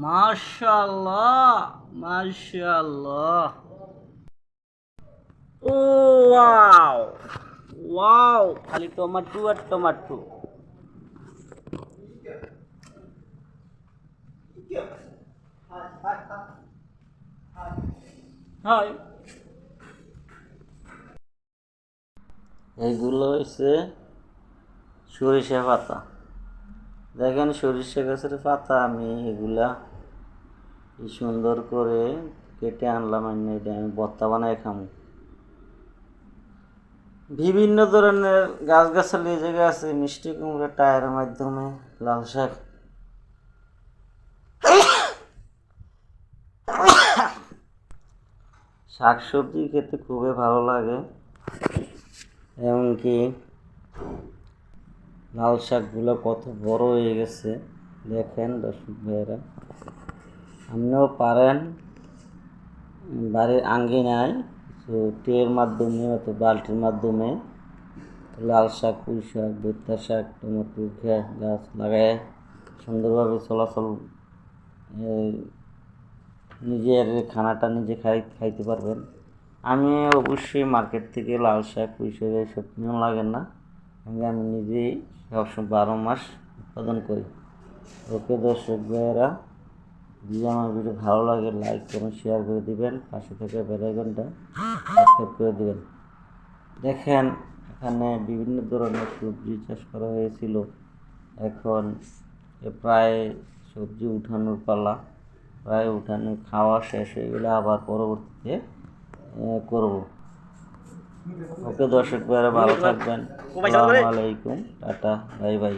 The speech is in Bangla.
মাশাআল্লাহ ও ওয়াও ওয়াও খালি টমাটো আর টমাটো। হয় এইগুলো হচ্ছে সরিষা পাতা। দেখেন সরিষা গাছের পাতা, আমি এগুলা কি সুন্দর করে কেটে আনলাম এটা আমি বত্তা বানায় খামো। বিভিন্ন ধরনের গাছগাছালি এই জায়গায় আছে, মিষ্টি কুমড়া টায়ারের মাধ্যমে, লাল শাক। শাক সবজি খেতে খুবই ভালো লাগে, এমনকি লাল শাকগুলো কত বড় হয়ে গেছে। দেখেন দর্শক ভাইয়েরা। আপনিও পারেন, বাড়ির আঙ্গিনায় তো টের মাধ্যমে অথবা বালতির মাধ্যমে লাল শাক, পুঁই শাক বৈত্যা শাক, টমেটো গাছ লাগায় সুন্দরভাবে চলাচল নিজের খানাটা নিজে খাই, খাইতে পারবেন। আমি অবশ্যই মার্কেট থেকে লাল শাক, পুঁই শাক এসব নিয়ম লাগে না। আমি আমি নিজেই সবসময় বারো মাস উৎপাদন করি। ওকে দর্শক ভাইয়েরা, যদি আমার ভিডিও ভালো লাগে লাইক করুন শেয়ার করে দিবেন, পাশে থেকে বেলাইকনটা সাবস্ক্রাইব করে দিবেন। দেখেন, এখানে বিভিন্ন ধরনের সবজি চাষ করা হয়েছিল। এখন প্রায় সবজি উঠানোর পালা, প্রায় উঠানো খাওয়া শেষ হয়ে গেলে আবার পরবর্তীতে করব। ওকে দর্শক ভাইরা ভালো থাকবেন। আসসালামু আলাইকুম। টাটা। Bye bye.